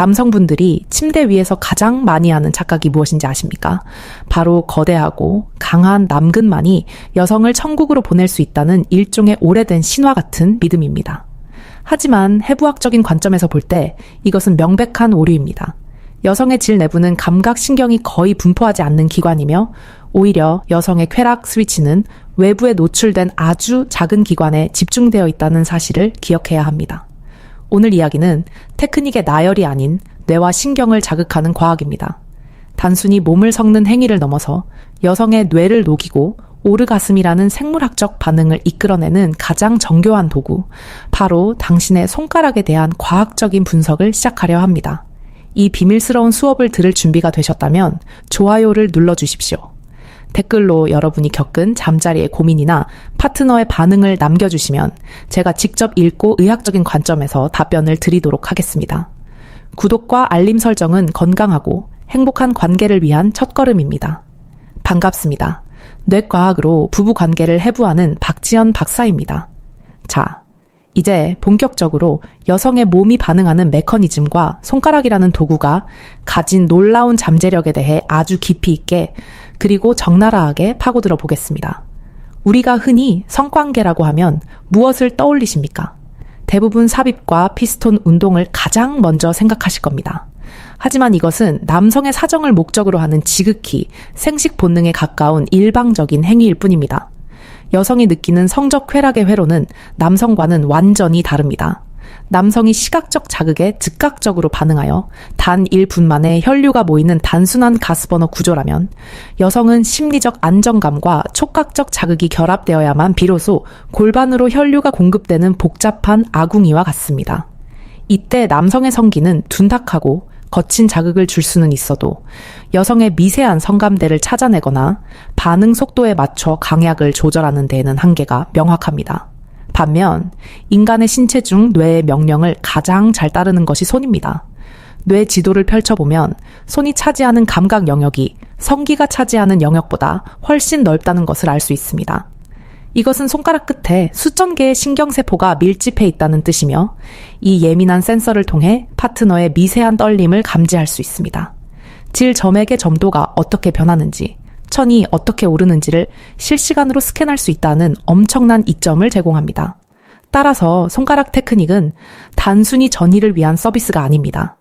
남성분들이 침대 위에서 가장 많이 하는 착각이 무엇인지 아십니까? 바로 거대하고 강한 남근만이 여성을 천국으로 보낼 수 있다는 일종의 오래된 신화 같은 믿음입니다. 하지만 해부학적인 관점에서 볼 때 이것은 명백한 오류입니다. 여성의 질 내부는 감각신경이 거의 분포하지 않는 기관이며 오히려 여성의 쾌락 스위치는 외부에 노출된 아주 작은 기관에 집중되어 있다는 사실을 기억해야 합니다. 오늘 이야기는 테크닉의 나열이 아닌 뇌와 신경을 자극하는 과학입니다. 단순히 몸을 섞는 행위를 넘어서 여성의 뇌를 녹이고 오르가슴이라는 생물학적 반응을 이끌어내는 가장 정교한 도구, 바로 당신의 손가락에 대한 과학적인 분석을 시작하려 합니다. 이 비밀스러운 수업을 들을 준비가 되셨다면 좋아요를 눌러주십시오. 댓글로 여러분이 겪은 잠자리의 고민이나 파트너의 반응을 남겨주시면 제가 직접 읽고 의학적인 관점에서 답변을 드리도록 하겠습니다. 구독과 알림 설정은 건강하고 행복한 관계를 위한 첫걸음입니다. 반갑습니다. 뇌과학으로 부부 관계를 해부하는 박지연 박사입니다. 자, 이제 본격적으로 여성의 몸이 반응하는 메커니즘과 손가락이라는 도구가 가진 놀라운 잠재력에 대해 아주 깊이 있게 그리고 적나라하게 파고들어 보겠습니다. 우리가 흔히 성관계라고 하면 무엇을 떠올리십니까? 대부분 삽입과 피스톤 운동을 가장 먼저 생각하실 겁니다. 하지만 이것은 남성의 사정을 목적으로 하는 지극히 생식 본능에 가까운 일방적인 행위일 뿐입니다. 여성이 느끼는 성적 쾌락의 회로는 남성과는 완전히 다릅니다. 남성이 시각적 자극에 즉각적으로 반응하여 단 1분 만에 혈류가 모이는 단순한 가스버너 구조라면 여성은 심리적 안정감과 촉각적 자극이 결합되어야만 비로소 골반으로 혈류가 공급되는 복잡한 아궁이와 같습니다. 이때 남성의 성기는 둔탁하고 거친 자극을 줄 수는 있어도 여성의 미세한 성감대를 찾아내거나 반응 속도에 맞춰 강약을 조절하는 데에는 한계가 명확합니다. 반면 인간의 신체 중 뇌의 명령을 가장 잘 따르는 것이 손입니다. 뇌 지도를 펼쳐보면 손이 차지하는 감각 영역이 성기가 차지하는 영역보다 훨씬 넓다는 것을 알 수 있습니다. 이것은 손가락 끝에 수천 개의 신경세포가 밀집해 있다는 뜻이며 이 예민한 센서를 통해 파트너의 미세한 떨림을 감지할 수 있습니다. 질 점액의 점도가 어떻게 변하는지, 천이 어떻게 오르는지를 실시간으로 스캔할 수 있다는 엄청난 이점을 제공합니다. 따라서 손가락 테크닉은 단순히 전의를 위한 서비스가 아닙니다.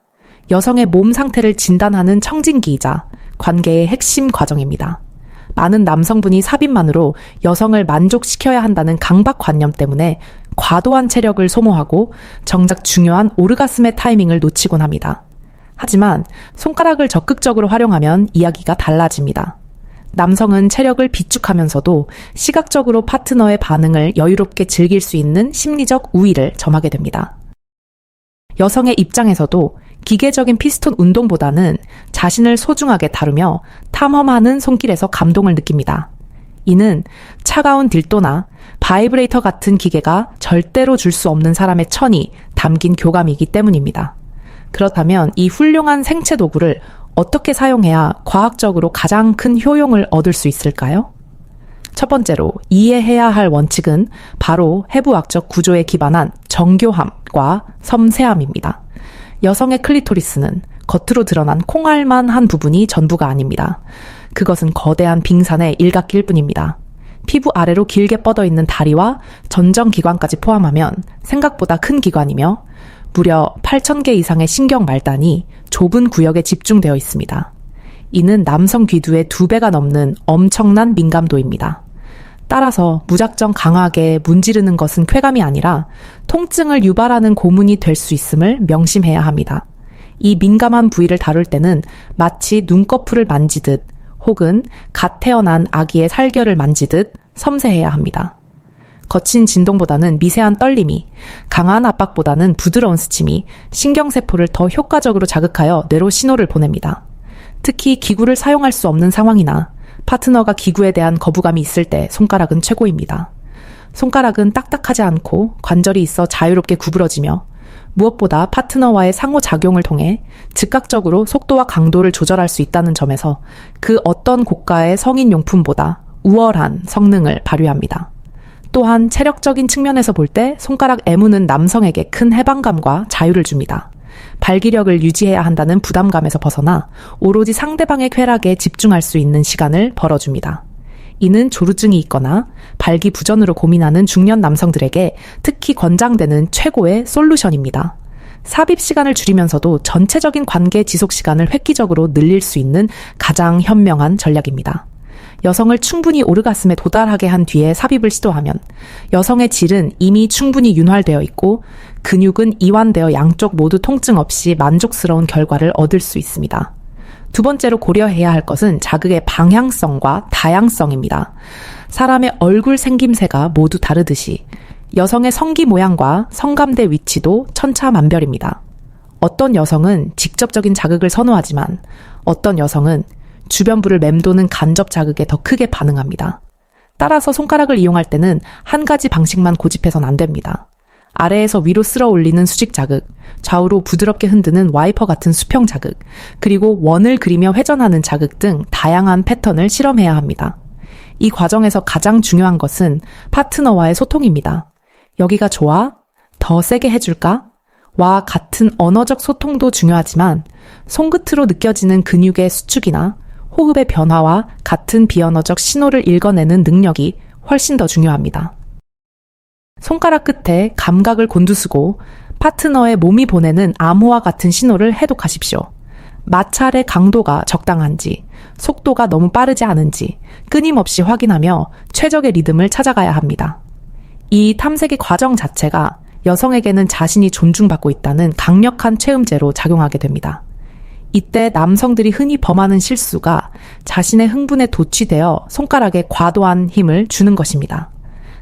여성의 몸 상태를 진단하는 청진기이자 관계의 핵심 과정입니다. 많은 남성분이 삽입만으로 여성을 만족시켜야 한다는 강박관념 때문에 과도한 체력을 소모하고 정작 중요한 오르가슴의 타이밍을 놓치곤 합니다. 하지만 손가락을 적극적으로 활용하면 이야기가 달라집니다. 남성은 체력을 비축하면서도 시각적으로 파트너의 반응을 여유롭게 즐길 수 있는 심리적 우위를 점하게 됩니다. 여성의 입장에서도 기계적인 피스톤 운동보다는 자신을 소중하게 다루며 탐험하는 손길에서 감동을 느낍니다. 이는 차가운 딜도나 바이브레이터 같은 기계가 절대로 줄 수 없는 사람의 천이 담긴 교감이기 때문입니다. 그렇다면 이 훌륭한 생체 도구를 어떻게 사용해야 과학적으로 가장 큰 효용을 얻을 수 있을까요? 첫 번째로 이해해야 할 원칙은 바로 해부학적 구조에 기반한 정교함과 섬세함입니다. 여성의 클리토리스는 겉으로 드러난 콩알만 한 부분이 전부가 아닙니다. 그것은 거대한 빙산의 일각일 뿐입니다. 피부 아래로 길게 뻗어 있는 다리와 전정기관까지 포함하면 생각보다 큰 기관이며 무려 8,000개 이상의 신경 말단이 좁은 구역에 집중되어 있습니다. 이는 남성 귀두의 두 배가 넘는 엄청난 민감도입니다. 따라서 무작정 강하게 문지르는 것은 쾌감이 아니라 통증을 유발하는 고문이 될 수 있음을 명심해야 합니다. 이 민감한 부위를 다룰 때는 마치 눈꺼풀을 만지듯 혹은 갓 태어난 아기의 살결을 만지듯 섬세해야 합니다. 거친 진동보다는 미세한 떨림이, 강한 압박보다는 부드러운 스침이 신경세포를 더 효과적으로 자극하여 뇌로 신호를 보냅니다. 특히 기구를 사용할 수 없는 상황이나 파트너가 기구에 대한 거부감이 있을 때 손가락은 최고입니다. 손가락은 딱딱하지 않고 관절이 있어 자유롭게 구부러지며 무엇보다 파트너와의 상호작용을 통해 즉각적으로 속도와 강도를 조절할 수 있다는 점에서 그 어떤 고가의 성인 용품보다 우월한 성능을 발휘합니다. 또한 체력적인 측면에서 볼 때 손가락 애무는 남성에게 큰 해방감과 자유를 줍니다. 발기력을 유지해야 한다는 부담감에서 벗어나 오로지 상대방의 쾌락에 집중할 수 있는 시간을 벌어줍니다. 이는 조루증이 있거나 발기부전으로 고민하는 중년 남성들에게 특히 권장되는 최고의 솔루션입니다. 삽입 시간을 줄이면서도 전체적인 관계 지속 시간을 획기적으로 늘릴 수 있는 가장 현명한 전략입니다. 여성을 충분히 오르가슴에 도달하게 한 뒤에 삽입을 시도하면 여성의 질은 이미 충분히 윤활되어 있고 근육은 이완되어 양쪽 모두 통증 없이 만족스러운 결과를 얻을 수 있습니다. 두 번째로 고려해야 할 것은 자극의 방향성과 다양성입니다. 사람의 얼굴 생김새가 모두 다르듯이 여성의 성기 모양과 성감대 위치도 천차만별입니다. 어떤 여성은 직접적인 자극을 선호하지만 어떤 여성은 주변부를 맴도는 간접 자극에 더 크게 반응합니다. 따라서 손가락을 이용할 때는 한 가지 방식만 고집해선 안 됩니다. 아래에서 위로 쓸어 올리는 수직 자극, 좌우로 부드럽게 흔드는 와이퍼 같은 수평 자극, 그리고 원을 그리며 회전하는 자극 등 다양한 패턴을 실험해야 합니다. 이 과정에서 가장 중요한 것은 파트너와의 소통입니다. 여기가 좋아? 더 세게 해줄까? 와 같은 언어적 소통도 중요하지만 손끝으로 느껴지는 근육의 수축이나 호흡의 변화와 같은 비언어적 신호를 읽어내는 능력이 훨씬 더 중요합니다. 손가락 끝에 감각을 곤두쓰고 파트너의 몸이 보내는 암호와 같은 신호를 해독하십시오. 마찰의 강도가 적당한지, 속도가 너무 빠르지 않은지 끊임없이 확인하며 최적의 리듬을 찾아가야 합니다. 이 탐색의 과정 자체가 여성에게는 자신이 존중받고 있다는 강력한 체험제로 작용하게 됩니다. 이때 남성들이 흔히 범하는 실수가 자신의 흥분에 도취되어 손가락에 과도한 힘을 주는 것입니다.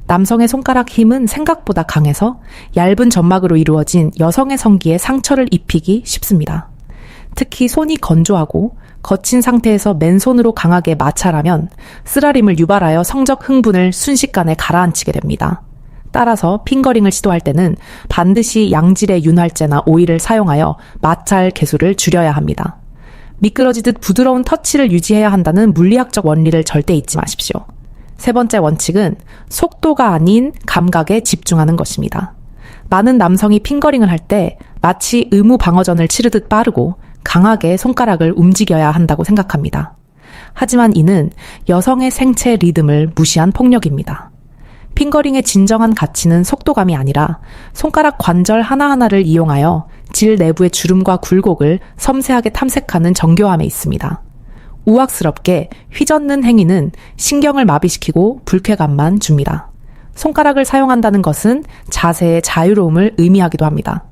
남성의 손가락 힘은 생각보다 강해서 얇은 점막으로 이루어진 여성의 성기에 상처를 입히기 쉽습니다. 특히 손이 건조하고 거친 상태에서 맨손으로 강하게 마찰하면 쓰라림을 유발하여 성적 흥분을 순식간에 가라앉히게 됩니다. 따라서 핑거링을 시도할 때는 반드시 양질의 윤활제나 오일을 사용하여 마찰 개수를 줄여야 합니다. 미끄러지듯 부드러운 터치를 유지해야 한다는 물리학적 원리를 절대 잊지 마십시오. 세 번째 원칙은 속도가 아닌 감각에 집중하는 것입니다. 많은 남성이 핑거링을 할 때 마치 의무 방어전을 치르듯 빠르고 강하게 손가락을 움직여야 한다고 생각합니다. 하지만 이는 여성의 생체 리듬을 무시한 폭력입니다. 핑거링의 진정한 가치는 속도감이 아니라 손가락 관절 하나하나를 이용하여 질 내부의 주름과 굴곡을 섬세하게 탐색하는 정교함에 있습니다. 우악스럽게 휘젓는 행위는 신경을 마비시키고 불쾌감만 줍니다. 손가락을 사용한다는 것은 자세의 자유로움을 의미하기도 합니다.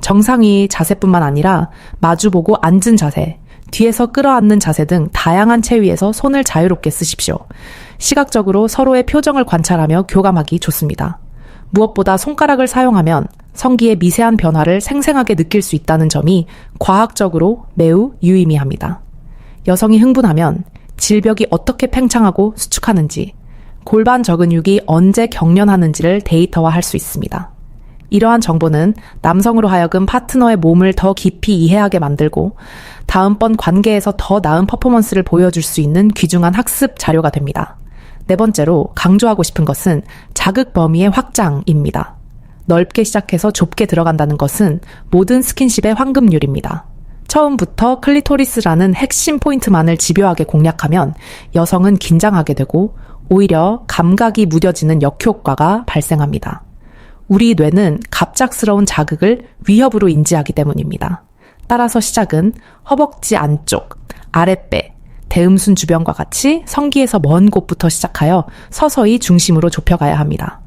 정상이 자세뿐만 아니라 마주보고 앉은 자세, 뒤에서 끌어안는 자세 등 다양한 체위에서 손을 자유롭게 쓰십시오. 시각적으로 서로의 표정을 관찰하며 교감하기 좋습니다. 무엇보다 손가락을 사용하면 성기의 미세한 변화를 생생하게 느낄 수 있다는 점이 과학적으로 매우 유의미합니다. 여성이 흥분하면 질벽이 어떻게 팽창하고 수축하는지, 골반 저근육이 언제 경련하는지를 데이터화할 수 있습니다. 이러한 정보는 남성으로 하여금 파트너의 몸을 더 깊이 이해하게 만들고 다음번 관계에서 더 나은 퍼포먼스를 보여줄 수 있는 귀중한 학습 자료가 됩니다. 네 번째로 강조하고 싶은 것은 자극 범위의 확장입니다. 넓게 시작해서 좁게 들어간다는 것은 모든 스킨십의 황금률입니다. 처음부터 클리토리스라는 핵심 포인트만을 집요하게 공략하면 여성은 긴장하게 되고 오히려 감각이 무뎌지는 역효과가 발생합니다. 우리 뇌는 갑작스러운 자극을 위협으로 인지하기 때문입니다. 따라서 시작은 허벅지 안쪽, 아랫배, 대음순 주변과 같이 성기에서 먼 곳부터 시작하여 서서히 중심으로 좁혀가야 합니다.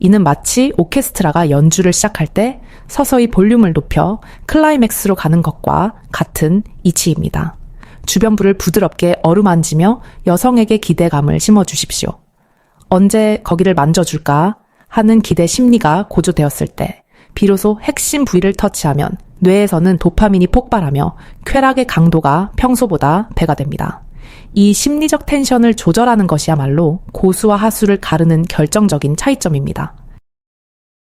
이는 마치 오케스트라가 연주를 시작할 때 서서히 볼륨을 높여 클라이맥스로 가는 것과 같은 이치입니다. 주변부를 부드럽게 어루만지며 여성에게 기대감을 심어주십시오. 언제 거기를 만져줄까 하는 기대 심리가 고조되었을 때 비로소 핵심 부위를 터치하면 뇌에서는 도파민이 폭발하며 쾌락의 강도가 평소보다 배가 됩니다. 이 심리적 텐션을 조절하는 것이야말로 고수와 하수를 가르는 결정적인 차이점입니다.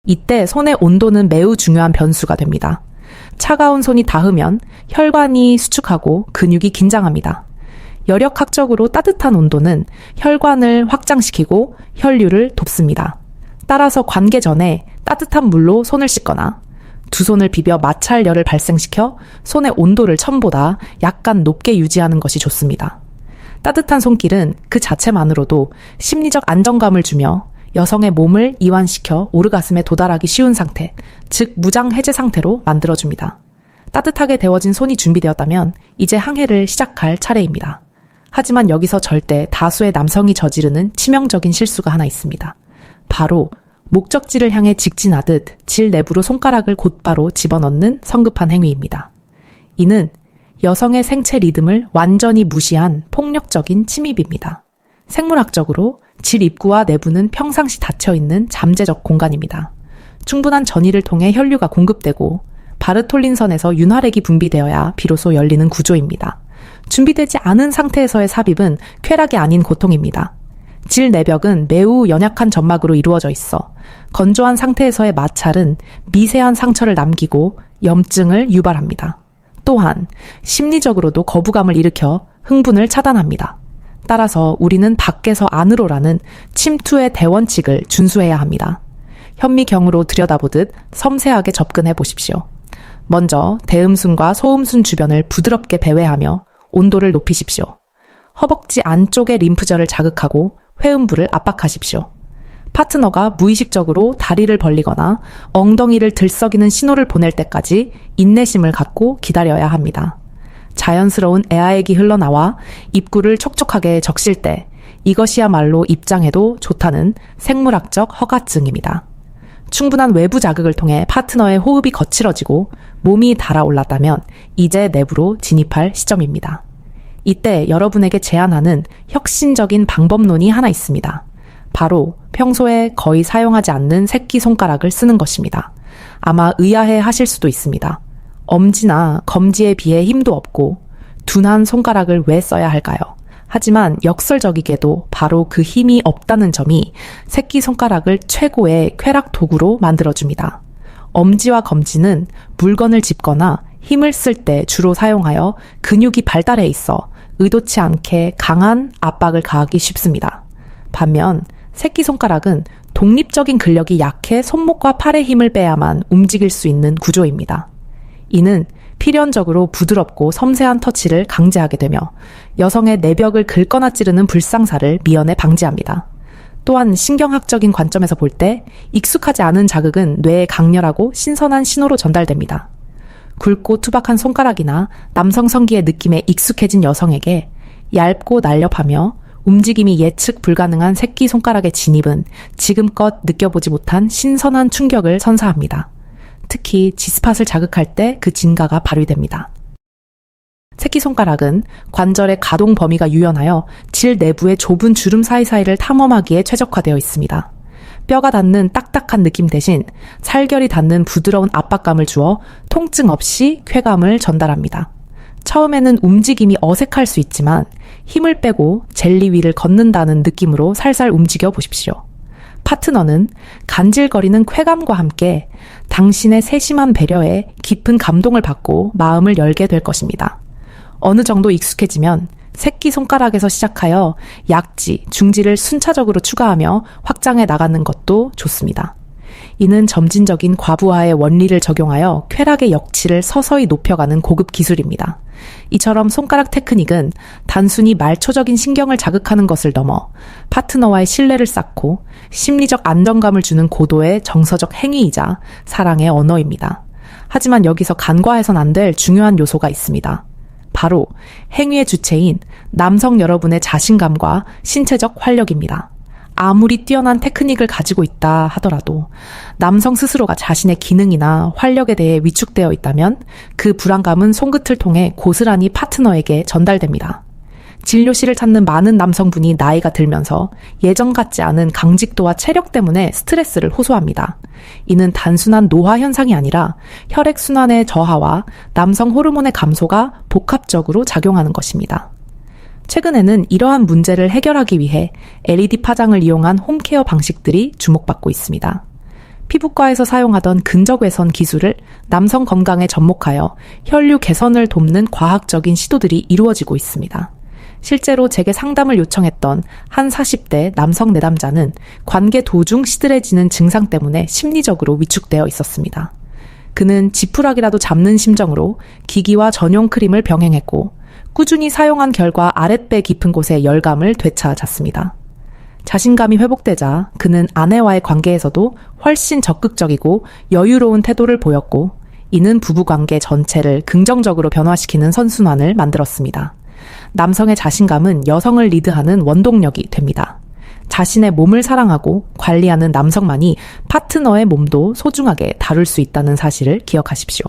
이때 손의 온도는 매우 중요한 변수가 됩니다. 차가운 손이 닿으면 혈관이 수축하고 근육이 긴장합니다. 여력학적으로 따뜻한 온도는 혈관을 확장시키고 혈류를 돕습니다. 따라서 관계 전에 따뜻한 물로 손을 씻거나 두 손을 비벼 마찰열을 발생시켜 손의 온도를 천보다 약간 높게 유지하는 것이 좋습니다. 따뜻한 손길은 그 자체만으로도 심리적 안정감을 주며 여성의 몸을 이완시켜 오르가슴에 도달하기 쉬운 상태, 즉 무장 해제 상태로 만들어줍니다. 따뜻하게 데워진 손이 준비되었다면 이제 항해를 시작할 차례입니다. 하지만 여기서 절대 다수의 남성이 저지르는 치명적인 실수가 하나 있습니다. 바로 목적지를 향해 직진하듯 질 내부로 손가락을 곧바로 집어넣는 성급한 행위입니다. 이는 여성의 생체 리듬을 완전히 무시한 폭력적인 침입입니다. 생물학적으로 질 입구와 내부는 평상시 닫혀 있는 잠재적 공간입니다. 충분한 전이를 통해 혈류가 공급되고 바르톨린 선에서 윤활액이 분비되어야 비로소 열리는 구조입니다. 준비되지 않은 상태에서의 삽입은 쾌락이 아닌 고통입니다. 질 내벽은 매우 연약한 점막으로 이루어져 있어 건조한 상태에서의 마찰은 미세한 상처를 남기고 염증을 유발합니다. 또한 심리적으로도 거부감을 일으켜 흥분을 차단합니다. 따라서 우리는 밖에서 안으로라는 침투의 대원칙을 준수해야 합니다. 현미경으로 들여다보듯 섬세하게 접근해 보십시오. 먼저 대음순과 소음순 주변을 부드럽게 배회하며 온도를 높이십시오. 허벅지 안쪽의 림프절을 자극하고 회음부를 압박하십시오. 파트너가 무의식적으로 다리를 벌리거나 엉덩이를 들썩이는 신호를 보낼 때까지 인내심을 갖고 기다려야 합니다. 자연스러운 애아액이 흘러나와 입구를 촉촉하게 적실 때 이것이야말로 입장에도 좋다는 생물학적 허가증입니다. 충분한 외부 자극을 통해 파트너의 호흡이 거칠어지고 몸이 달아올랐다면 이제 내부로 진입할 시점입니다. 이때 여러분에게 제안하는 혁신적인 방법론이 하나 있습니다. 바로 평소에 거의 사용하지 않는 새끼손가락을 쓰는 것입니다. 아마 의아해 하실 수도 있습니다. 엄지나 검지에 비해 힘도 없고 둔한 손가락을 왜 써야 할까요? 하지만 역설적이게도 바로 그 힘이 없다는 점이 새끼손가락을 최고의 쾌락 도구로 만들어줍니다. 엄지와 검지는 물건을 짚거나 힘을 쓸 때 주로 사용하여 근육이 발달해 있어 의도치 않게 강한 압박을 가하기 쉽습니다. 반면 새끼손가락은 독립적인 근력이 약해 손목과 팔의 힘을 빼야만 움직일 수 있는 구조입니다. 이는 필연적으로 부드럽고 섬세한 터치를 강제하게 되며 여성의 내벽을 긁거나 찌르는 불상사를 미연에 방지합니다. 또한 신경학적인 관점에서 볼 때 익숙하지 않은 자극은 뇌에 강렬하고 신선한 신호로 전달됩니다. 굵고 투박한 손가락이나 남성 성기의 느낌에 익숙해진 여성에게 얇고 날렵하며 움직임이 예측 불가능한 새끼 손가락의 진입은 지금껏 느껴보지 못한 신선한 충격을 선사합니다. 특히 지스팟을 자극할 때 그 진가가 발휘됩니다. 새끼손가락은 관절의 가동 범위가 유연하여 질 내부의 좁은 주름 사이사이를 탐험하기에 최적화되어 있습니다. 뼈가 닿는 딱딱한 느낌 대신 살결이 닿는 부드러운 압박감을 주어 통증 없이 쾌감을 전달합니다. 처음에는 움직임이 어색할 수 있지만 힘을 빼고 젤리 위를 걷는다는 느낌으로 살살 움직여 보십시오. 파트너는 간질거리는 쾌감과 함께 당신의 세심한 배려에 깊은 감동을 받고 마음을 열게 될 것입니다. 어느 정도 익숙해지면 새끼 손가락에서 시작하여 약지, 중지를 순차적으로 추가하며 확장해 나가는 것도 좋습니다. 이는 점진적인 과부하의 원리를 적용하여 쾌락의 역치를 서서히 높여가는 고급 기술입니다. 이처럼 손가락 테크닉은 단순히 말초적인 신경을 자극하는 것을 넘어 파트너와의 신뢰를 쌓고 심리적 안정감을 주는 고도의 정서적 행위이자 사랑의 언어입니다. 하지만 여기서 간과해선 안 될 중요한 요소가 있습니다. 바로 행위의 주체인 남성 여러분의 자신감과 신체적 활력입니다. 아무리 뛰어난 테크닉을 가지고 있다 하더라도 남성 스스로가 자신의 기능이나 활력에 대해 위축되어 있다면 그 불안감은 손끝을 통해 고스란히 파트너에게 전달됩니다. 진료실을 찾는 많은 남성분이 나이가 들면서 예전 같지 않은 강직도와 체력 때문에 스트레스를 호소합니다. 이는 단순한 노화 현상이 아니라 혈액순환의 저하와 남성 호르몬의 감소가 복합적으로 작용하는 것입니다. 최근에는 이러한 문제를 해결하기 위해 LED 파장을 이용한 홈케어 방식들이 주목받고 있습니다. 피부과에서 사용하던 근적외선 기술을 남성 건강에 접목하여 혈류 개선을 돕는 과학적인 시도들이 이루어지고 있습니다. 실제로 제게 상담을 요청했던 한 40대 남성 내담자는 관계 도중 시들해지는 증상 때문에 심리적으로 위축되어 있었습니다. 그는 지푸라기라도 잡는 심정으로 기기와 전용 크림을 병행했고 꾸준히 사용한 결과 아랫배 깊은 곳에 열감을 되찾았습니다. 자신감이 회복되자 그는 아내와의 관계에서도 훨씬 적극적이고 여유로운 태도를 보였고 이는 부부관계 전체를 긍정적으로 변화시키는 선순환을 만들었습니다. 남성의 자신감은 여성을 리드하는 원동력이 됩니다. 자신의 몸을 사랑하고 관리하는 남성만이 파트너의 몸도 소중하게 다룰 수 있다는 사실을 기억하십시오.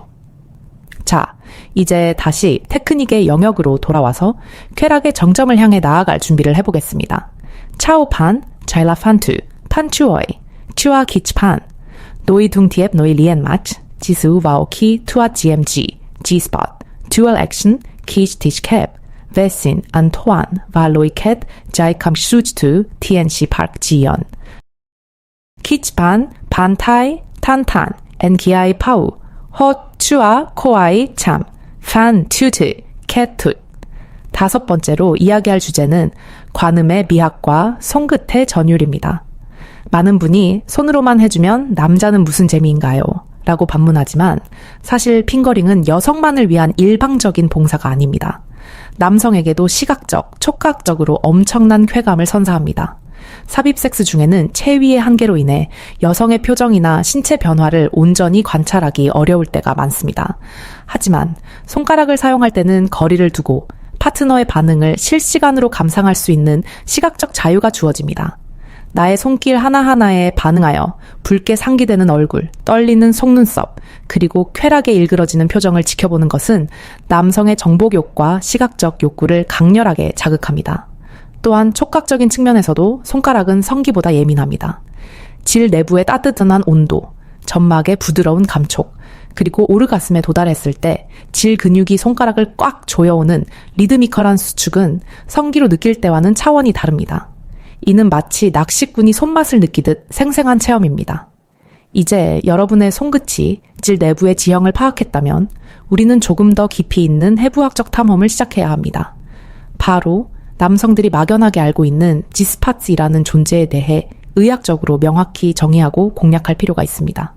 자, 이제 다시 테크닉의 영역으로 돌아와서 쾌락의 정점을 향해 나아갈 준비를 해보겠습니다. 차오판, 자일라판투, 판추어이, 추아 기치판, 노이 둥티앱 노이 리엔 마치, 지수 와오키 투아 GMG, G-spot, dual action, 키치 티 베신, 안토안, 발로이켓, 자이캄 슈즈투, TNC 파크 지연. 키치판, 반타이, 탄탄, 엔기아이 파우, 허추아 코아이 참, 판 튜트, 캣투. 다섯 번째로 이야기할 주제는 관음의 미학과 손끝의 전율입니다. 많은 분이 손으로만 해주면 남자는 무슨 재미인가요? 라고 반문하지만 사실 핑거링은 여성만을 위한 일방적인 봉사가 아닙니다. 남성에게도 시각적, 촉각적으로 엄청난 쾌감을 선사합니다. 삽입 섹스 중에는 체위의 한계로 인해 여성의 표정이나 신체 변화를 온전히 관찰하기 어려울 때가 많습니다. 하지만 손가락을 사용할 때는 거리를 두고 파트너의 반응을 실시간으로 감상할 수 있는 시각적 자유가 주어집니다. 나의 손길 하나하나에 반응하여 붉게 상기되는 얼굴, 떨리는 속눈썹, 그리고 쾌락에 일그러지는 표정을 지켜보는 것은 남성의 정복욕과 시각적 욕구를 강렬하게 자극합니다. 또한 촉각적인 측면에서도 손가락은 성기보다 예민합니다. 질 내부의 따뜻한 온도, 점막의 부드러운 감촉, 그리고 오르가슴에 도달했을 때 질 근육이 손가락을 꽉 조여오는 리드미컬한 수축은 성기로 느낄 때와는 차원이 다릅니다. 이는 마치 낚시꾼이 손맛을 느끼듯 생생한 체험입니다. 이제 여러분의 손끝이 질 내부의 지형을 파악했다면 우리는 조금 더 깊이 있는 해부학적 탐험을 시작해야 합니다. 바로 남성들이 막연하게 알고 있는 지스파츠이라는 존재에 대해 의학적으로 명확히 정의하고 공략할 필요가 있습니다.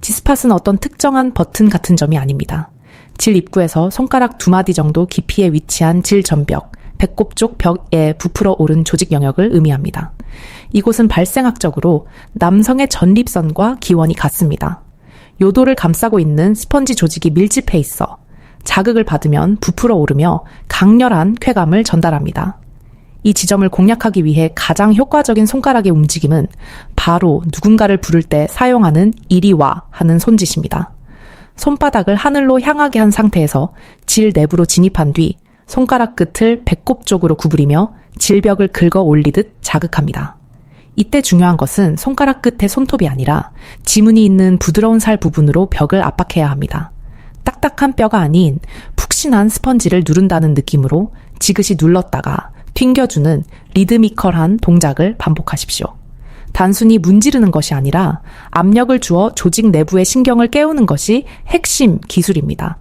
지스팟은 어떤 특정한 버튼 같은 점이 아닙니다. 질 입구에서 손가락 두 마디 정도 깊이에 위치한 질 전벽, 배꼽 쪽 벽에 부풀어 오른 조직 영역을 의미합니다. 이곳은 발생학적으로 남성의 전립선과 기원이 같습니다. 요도를 감싸고 있는 스펀지 조직이 밀집해 있어 자극을 받으면 부풀어 오르며 강렬한 쾌감을 전달합니다. 이 지점을 공략하기 위해 가장 효과적인 손가락의 움직임은 바로 누군가를 부를 때 사용하는 이리 와 하는 손짓입니다. 손바닥을 하늘로 향하게 한 상태에서 질 내부로 진입한 뒤 손가락 끝을 배꼽 쪽으로 구부리며 질벽을 긁어 올리듯 자극합니다. 이때 중요한 것은 손가락 끝의 손톱이 아니라 지문이 있는 부드러운 살 부분으로 벽을 압박해야 합니다. 딱딱한 뼈가 아닌 푹신한 스펀지를 누른다는 느낌으로 지그시 눌렀다가 튕겨주는 리드미컬한 동작을 반복하십시오. 단순히 문지르는 것이 아니라 압력을 주어 조직 내부의 신경을 깨우는 것이 핵심 기술입니다.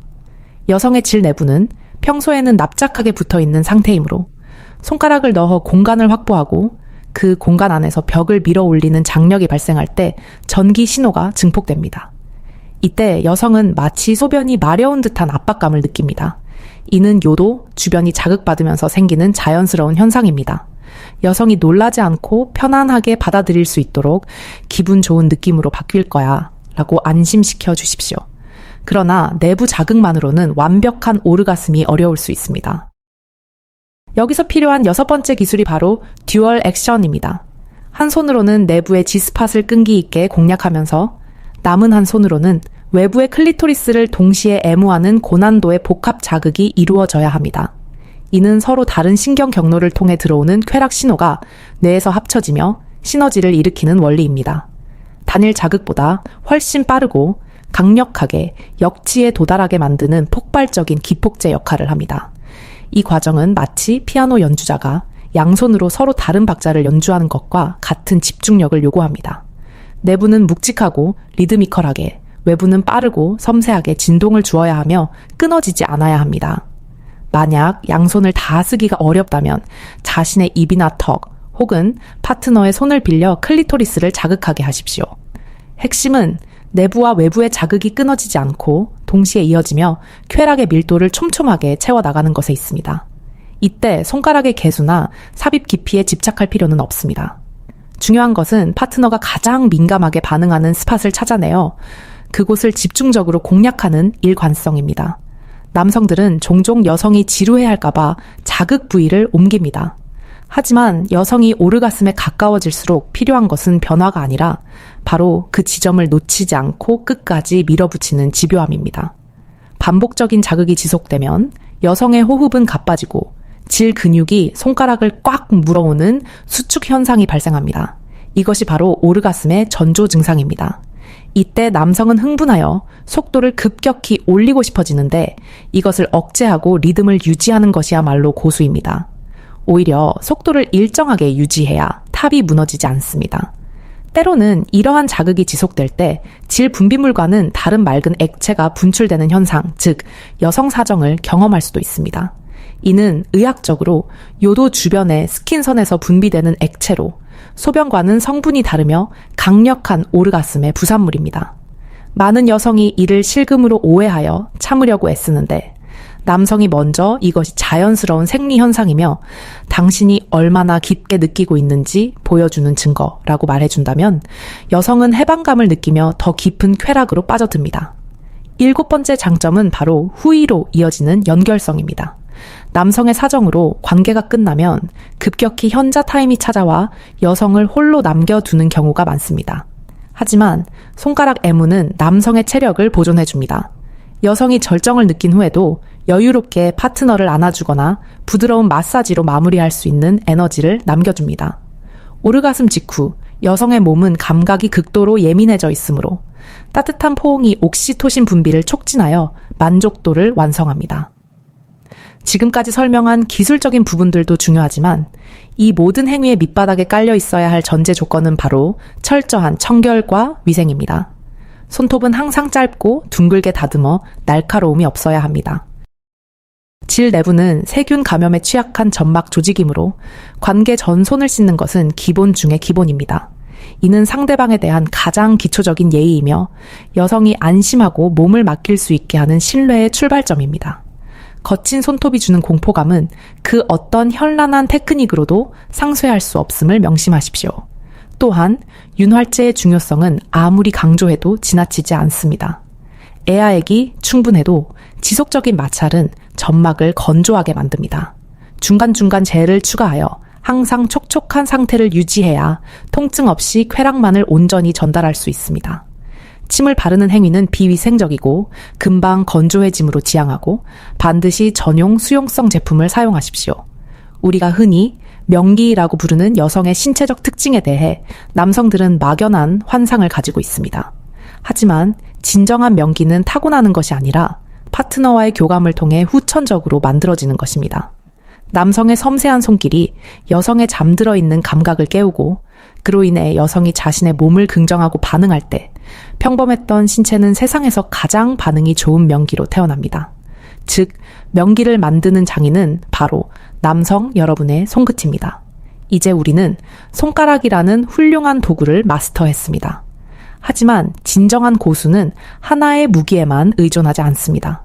여성의 질 내부는 평소에는 납작하게 붙어 있는 상태이므로 손가락을 넣어 공간을 확보하고 그 공간 안에서 벽을 밀어 올리는 장력이 발생할 때 전기 신호가 증폭됩니다. 이때 여성은 마치 소변이 마려운 듯한 압박감을 느낍니다. 이는 요도 주변이 자극받으면서 생기는 자연스러운 현상입니다. 여성이 놀라지 않고 편안하게 받아들일 수 있도록 기분 좋은 느낌으로 바뀔 거야 라고 안심시켜 주십시오. 그러나 내부 자극만으로는 완벽한 오르가슴이 어려울 수 있습니다. 여기서 필요한 여섯 번째 기술이 바로 듀얼 액션입니다. 한 손으로는 내부의 지스팟을 끈기 있게 공략하면서 남은 한 손으로는 외부의 클리토리스를 동시에 애무하는 고난도의 복합 자극이 이루어져야 합니다. 이는 서로 다른 신경 경로를 통해 들어오는 쾌락 신호가 뇌에서 합쳐지며 시너지를 일으키는 원리입니다. 단일 자극보다 훨씬 빠르고 강력하게 역지에 도달하게 만드는 폭발적인 기폭제 역할을 합니다. 이 과정은 마치 피아노 연주자가 양손으로 서로 다른 박자를 연주하는 것과 같은 집중력을 요구합니다. 내부는 묵직하고 리드미컬하게 외부는 빠르고 섬세하게 진동을 주어야 하며 끊어지지 않아야 합니다. 만약 양손을 다 쓰기가 어렵다면 자신의 입이나 턱 혹은 파트너의 손을 빌려 클리토리스를 자극하게 하십시오. 핵심은 내부와 외부의 자극이 끊어지지 않고 동시에 이어지며 쾌락의 밀도를 촘촘하게 채워나가는 것에 있습니다. 이때 손가락의 개수나 삽입 깊이에 집착할 필요는 없습니다. 중요한 것은 파트너가 가장 민감하게 반응하는 스팟을 찾아내어 그곳을 집중적으로 공략하는 일관성입니다. 남성들은 종종 여성이 지루해할까봐 자극 부위를 옮깁니다. 하지만 여성이 오르가슴에 가까워질수록 필요한 것은 변화가 아니라 바로 그 지점을 놓치지 않고 끝까지 밀어붙이는 집요함입니다. 반복적인 자극이 지속되면 여성의 호흡은 가빠지고 질 근육이 손가락을 꽉 물어오는 수축 현상이 발생합니다. 이것이 바로 오르가슴의 전조 증상입니다. 이때 남성은 흥분하여 속도를 급격히 올리고 싶어지는데 이것을 억제하고 리듬을 유지하는 것이야말로 고수입니다. 오히려 속도를 일정하게 유지해야 탑이 무너지지 않습니다. 때로는 이러한 자극이 지속될 때 질 분비물과는 다른 맑은 액체가 분출되는 현상, 즉 여성 사정을 경험할 수도 있습니다. 이는 의학적으로 요도 주변의 스킨선에서 분비되는 액체로 소변과는 성분이 다르며 강력한 오르가슴의 부산물입니다. 많은 여성이 이를 실금으로 오해하여 참으려고 애쓰는데 남성이 먼저 이것이 자연스러운 생리 현상이며 당신이 얼마나 깊게 느끼고 있는지 보여주는 증거라고 말해준다면 여성은 해방감을 느끼며 더 깊은 쾌락으로 빠져듭니다. 일곱 번째 장점은 바로 후위로 이어지는 연결성입니다. 남성의 사정으로 관계가 끝나면 급격히 현자 타임이 찾아와 여성을 홀로 남겨두는 경우가 많습니다. 하지만 손가락 애무는 남성의 체력을 보존해줍니다. 여성이 절정을 느낀 후에도 여유롭게 파트너를 안아주거나 부드러운 마사지로 마무리할 수 있는 에너지를 남겨줍니다. 오르가슴 직후 여성의 몸은 감각이 극도로 예민해져 있으므로 따뜻한 포옹이 옥시토신 분비를 촉진하여 만족도를 완성합니다. 지금까지 설명한 기술적인 부분들도 중요하지만 이 모든 행위의 밑바닥에 깔려 있어야 할 전제 조건은 바로 철저한 청결과 위생입니다. 손톱은 항상 짧고 둥글게 다듬어 날카로움이 없어야 합니다. 질 내부는 세균 감염에 취약한 점막 조직이므로 관계 전 손을 씻는 것은 기본 중의 기본입니다. 이는 상대방에 대한 가장 기초적인 예의이며 여성이 안심하고 몸을 맡길 수 있게 하는 신뢰의 출발점입니다. 거친 손톱이 주는 공포감은 그 어떤 현란한 테크닉으로도 상쇄할 수 없음을 명심하십시오. 또한 윤활제의 중요성은 아무리 강조해도 지나치지 않습니다. 애아액이 충분해도 지속적인 마찰은 점막을 건조하게 만듭니다. 중간중간 젤을 추가하여 항상 촉촉한 상태를 유지해야 통증 없이 쾌락만을 온전히 전달할 수 있습니다. 침을 바르는 행위는 비위생적이고 금방 건조해짐으로 지향하고 반드시 전용 수용성 제품을 사용하십시오. 우리가 흔히 명기라고 부르는 여성의 신체적 특징에 대해 남성들은 막연한 환상을 가지고 있습니다. 하지만 진정한 명기는 타고나는 것이 아니라 파트너와의 교감을 통해 후천적으로 만들어지는 것입니다. 남성의 섬세한 손길이 여성의 잠들어 있는 감각을 깨우고 그로 인해 여성이 자신의 몸을 긍정하고 반응할 때 평범했던 신체는 세상에서 가장 반응이 좋은 명기로 태어납니다. 즉, 명기를 만드는 장인은 바로 남성 여러분의 손끝입니다. 이제 우리는 손가락이라는 훌륭한 도구를 마스터했습니다. 하지만 진정한 고수는 하나의 무기에만 의존하지 않습니다.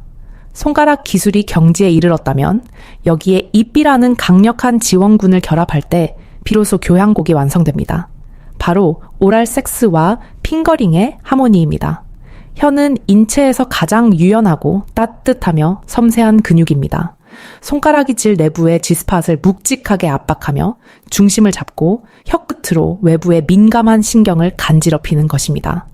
손가락 기술이 경지에 이르렀다면 여기에 입이라는 강력한 지원군을 결합할 때 비로소 교향곡이 완성됩니다. 바로 오랄 섹스와 핑거링의 하모니입니다. 혀는 인체에서 가장 유연하고 따뜻하며 섬세한 근육입니다. 손가락이 질 내부의 지스팟을 묵직하게 압박하며 중심을 잡고 혀 끝으로 외부의 민감한 신경을 간지럽히는 것입니다.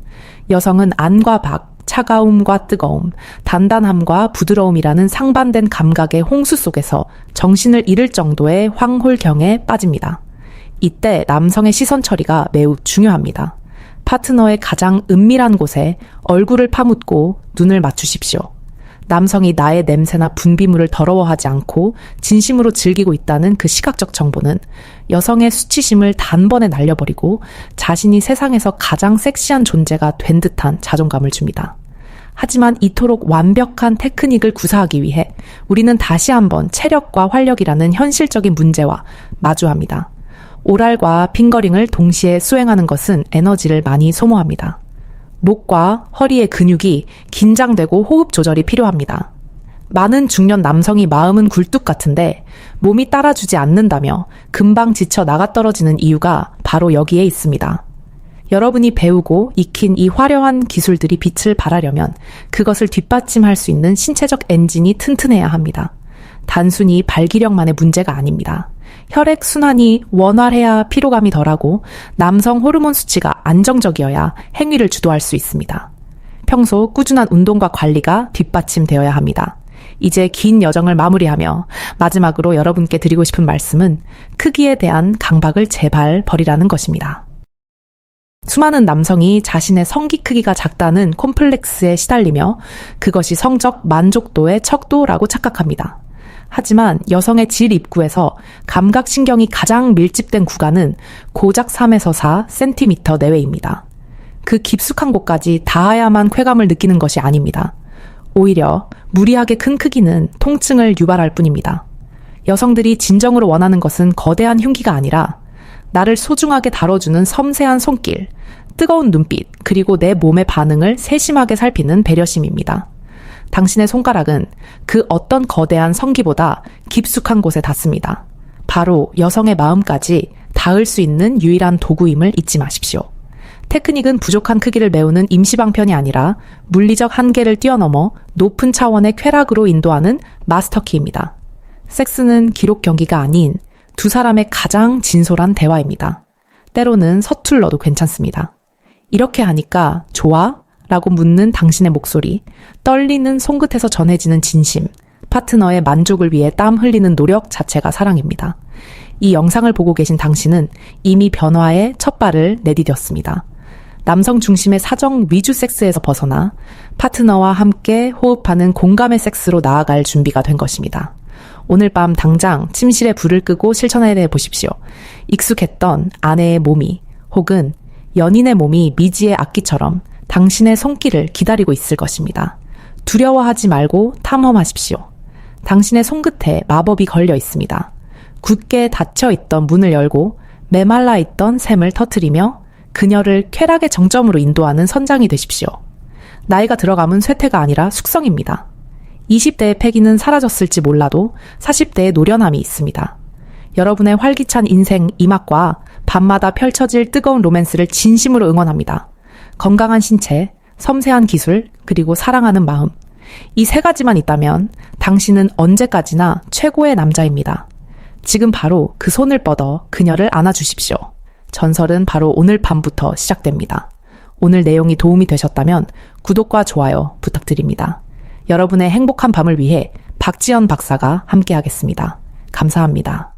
여성은 안과 박, 차가움과 뜨거움, 단단함과 부드러움이라는 상반된 감각의 홍수 속에서 정신을 잃을 정도의 황홀경에 빠집니다. 이때 남성의 시선 처리가 매우 중요합니다. 파트너의 가장 은밀한 곳에 얼굴을 파묻고 눈을 맞추십시오. 남성이 나의 냄새나 분비물을 더러워하지 않고 진심으로 즐기고 있다는 그 시각적 정보는 여성의 수치심을 단번에 날려버리고 자신이 세상에서 가장 섹시한 존재가 된 듯한 자존감을 줍니다. 하지만 이토록 완벽한 테크닉을 구사하기 위해 우리는 다시 한번 체력과 활력이라는 현실적인 문제와 마주합니다. 오랄과 핑거링을 동시에 수행하는 것은 에너지를 많이 소모합니다. 목과 허리의 근육이 긴장되고 호흡 조절이 필요합니다. 많은 중년 남성이 마음은 굴뚝 같은데 몸이 따라주지 않는다며 금방 지쳐 나가 떨어지는 이유가 바로 여기에 있습니다. 여러분이 배우고 익힌 이 화려한 기술들이 빛을 발하려면 그것을 뒷받침할 수 있는 신체적 엔진이 튼튼해야 합니다. 단순히 발기력만의 문제가 아닙니다. 혈액 순환이 원활해야 피로감이 덜하고 남성 호르몬 수치가 안정적이어야 행위를 주도할 수 있습니다. 평소 꾸준한 운동과 관리가 뒷받침되어야 합니다. 이제 긴 여정을 마무리하며 마지막으로 여러분께 드리고 싶은 말씀은 크기에 대한 강박을 제발 버리라는 것입니다. 수많은 남성이 자신의 성기 크기가 작다는 콤플렉스에 시달리며 그것이 성적 만족도의 척도라고 착각합니다. 하지만 여성의 질 입구에서 감각신경이 가장 밀집된 구간은 고작 3에서 4cm 내외입니다. 그 깊숙한 곳까지 닿아야만 쾌감을 느끼는 것이 아닙니다. 오히려 무리하게 큰 크기는 통증을 유발할 뿐입니다. 여성들이 진정으로 원하는 것은 거대한 흉기가 아니라 나를 소중하게 다뤄주는 섬세한 손길, 뜨거운 눈빛, 그리고 내 몸의 반응을 세심하게 살피는 배려심입니다. 당신의 손가락은 그 어떤 거대한 성기보다 깊숙한 곳에 닿습니다. 바로 여성의 마음까지 닿을 수 있는 유일한 도구임을 잊지 마십시오. 테크닉은 부족한 크기를 메우는 임시방편이 아니라 물리적 한계를 뛰어넘어 높은 차원의 쾌락으로 인도하는 마스터키입니다. 섹스는 기록 경기가 아닌 두 사람의 가장 진솔한 대화입니다. 때로는 서툴러도 괜찮습니다. 이렇게 하니까 좋아? 라고 묻는 당신의 목소리, 떨리는 손끝에서 전해지는 진심, 파트너의 만족을 위해 땀 흘리는 노력 자체가 사랑입니다. 이 영상을 보고 계신 당신은 이미 변화의 첫 발을 내디뎠습니다. 남성 중심의 사정 위주 섹스에서 벗어나 파트너와 함께 호흡하는 공감의 섹스로 나아갈 준비가 된 것입니다. 오늘 밤 당장 침실에 불을 끄고 실천해 보십시오. 익숙했던 아내의 몸이 혹은 연인의 몸이 미지의 악기처럼 당신의 손길을 기다리고 있을 것입니다. 두려워하지 말고 탐험하십시오. 당신의 손끝에 마법이 걸려 있습니다. 굳게 닫혀 있던 문을 열고 메말라 있던 샘을 터트리며 그녀를 쾌락의 정점으로 인도하는 선장이 되십시오. 나이가 들어감은 쇠퇴가 아니라 숙성입니다. 20대의 패기는 사라졌을지 몰라도 40대의 노련함이 있습니다. 여러분의 활기찬 인생 이막과 밤마다 펼쳐질 뜨거운 로맨스를 진심으로 응원합니다. 건강한 신체, 섬세한 기술, 그리고 사랑하는 마음. 이 세 가지만 있다면 당신은 언제까지나 최고의 남자입니다. 지금 바로 그 손을 뻗어 그녀를 안아주십시오. 전설은 바로 오늘 밤부터 시작됩니다. 오늘 내용이 도움이 되셨다면 구독과 좋아요 부탁드립니다. 여러분의 행복한 밤을 위해 박지연 박사가 함께하겠습니다. 감사합니다.